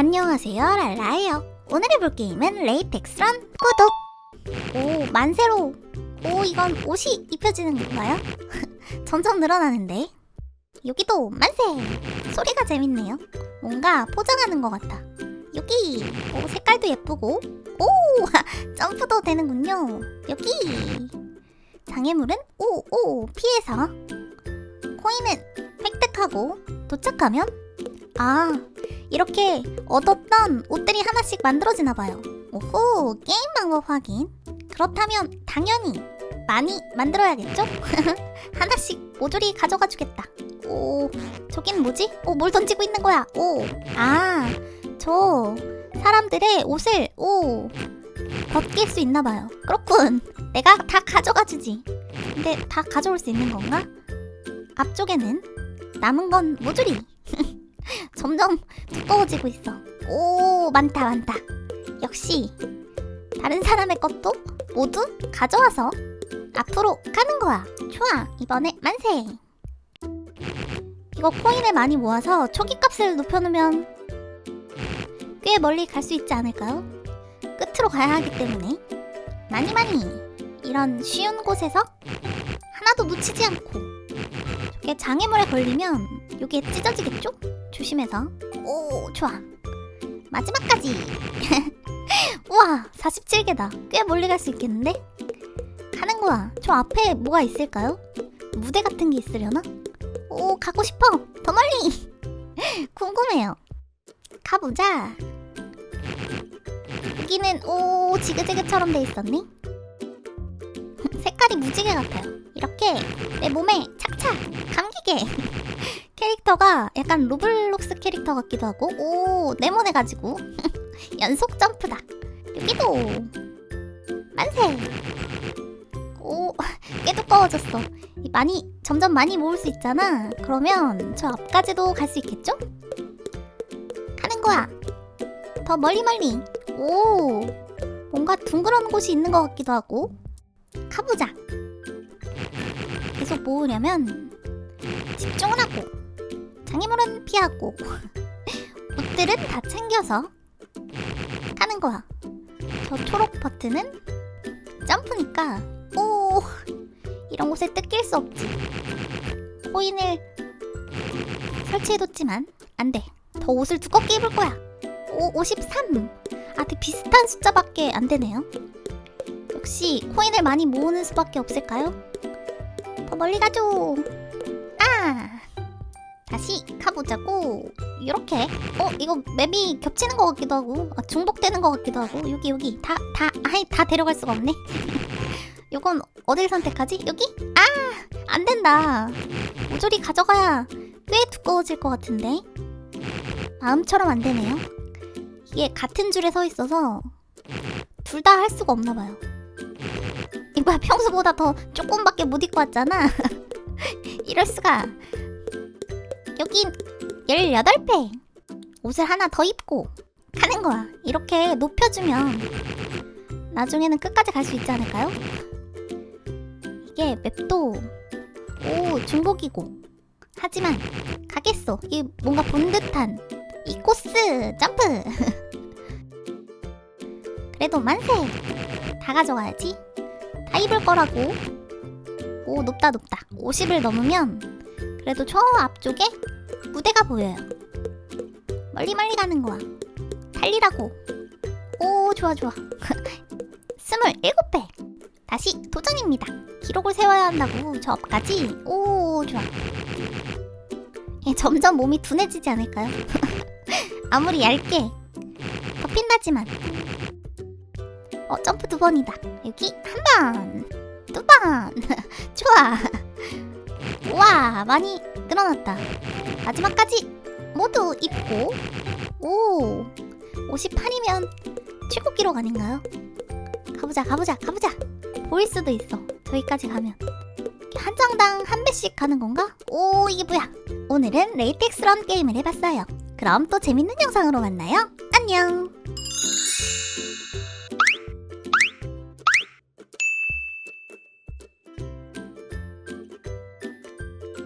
안녕하세요 랄라예요. 오늘 해볼 게임은 레이텍스런 구독. 오 만세로. 오 이건 옷이 입혀지는 건가요? 점점 늘어나는데. 여기도 만세. 소리가 재밌네요. 뭔가 포장하는 것 같아. 여기 오 색깔도 예쁘고. 오 점프도 되는군요. 여기. 장애물은 오오 피해서. 코인은 획득하고 도착하면? 아 이렇게 얻었던 옷들이 하나씩 만들어지나 봐요. 오호, 게임 방법 확인. 그렇다면 당연히 많이 만들어야겠죠? 하나씩 모조리 가져가 주겠다. 오, 저긴 뭐지? 오, 뭘 던지고 있는 거야? 오, 아, 저 사람들의 옷을 오 벗길 수 있나 봐요. 그렇군. 내가 다 가져가 주지. 근데 다 가져올 수 있는 건가? 앞쪽에는 남은 건 모조리. 점점 두꺼워지고 있어. 오, 많다, 많다. 역시 다른 사람의 것도 모두 가져와서 앞으로 가는 거야. 좋아, 이번에 만세. 이거 코인을 많이 모아서 초기 값을 높여놓으면 꽤 멀리 갈 수 있지 않을까요? 끝으로 가야 하기 때문에 많이 많이 이런 쉬운 곳에서 하나도 놓치지 않고 저게 장애물에 걸리면 이게 찢어지겠죠? 조심해서 오 좋아. 마지막까지. 우와 47개다. 꽤 멀리 갈 수 있겠는데? 가는 거야. 저 앞에 뭐가 있을까요? 무대 같은 게 있으려나? 오 가고 싶어. 더 멀리. 궁금해요. 가보자. 여기는 오 지그재그처럼 돼 있었네. 색깔이 무지개 같아요. 이렇게 내 몸에 착착 감 기게 캐릭터가 약간 로블록스 캐릭터 같기도 하고 오 네모네가지고 연속 점프다 여기도 만세 오 꽤 두꺼워졌어 이 많이 점점 많이 모을 수 있잖아 그러면 저 앞까지도 갈 수 있겠죠? 가는 거야 더 멀리 멀리 오 뭔가 둥그런 곳이 있는 것 같기도 하고 가보자 계속 모으려면 집중을 하고 장애물은 피하고 옷들은 다 챙겨서 가는 거야. 저 초록 버튼은 점프니까 오 이런 곳에 뜯길 수 없지. 코인을 설치해뒀지만 안 돼. 더 옷을 두껍게 입을 거야. 오 53. 아 되게 비슷한 숫자밖에 안 되네요. 역시 코인을 많이 모으는 수밖에 없을까요? 더 멀리 가죠. 아. 다시 가보자고. 이렇게. 어 이거 맵이 겹치는 것 같기도 하고 아, 중복되는 것 같기도 하고. 여기 여기. 다 다 아이 다 데려갈 수가 없네. 요건 어딜 선택하지? 여기? 아 안 된다. 모조리 가져가야 꽤 두꺼워질 것 같은데. 마음처럼 안 되네요. 이게 같은 줄에 서 있어서 둘 다 할 수가 없나 봐요. 이거야 평소보다 더 조금밖에 못 입고 왔잖아. 이럴 수가 여긴 18배. 옷을 하나 더 입고 가는 거야. 이렇게 높여주면 나중에는 끝까지 갈 수 있지 않을까요? 이게 맵도 오 중복이고. 하지만 가겠어. 이게 뭔가 본 듯한 이 코스 점프. 그래도 만세. 다 가져가야지. 다 입을 거라고. 오 높다 높다. 50을 넘으면 그래도 저 앞쪽에 무대가 보여요. 멀리 멀리 가는 거야. 달리라고. 오 좋아 좋아. 스물일곱 배. 다시 도전입니다. 기록을 세워야 한다고 저 앞까지. 오 좋아. 예, 점점 몸이 둔해지지 않을까요? 아무리 얇게 더 빛나지만. 어 점프 두 번이다. 여기 한 번, 두 번. 좋아. 와 많이 늘어났다. 마지막까지 모두 입고. 오 58이면 최고 기록 아닌가요? 가보자 가보자 가보자. 보일 수도 있어. 저기까지 가면. 한 장당 한 배씩 가는 건가? 오 이게 뭐야? 오늘은 레이텍스런 게임을 해봤어요. 그럼 또 재밌는 영상으로 만나요. 안녕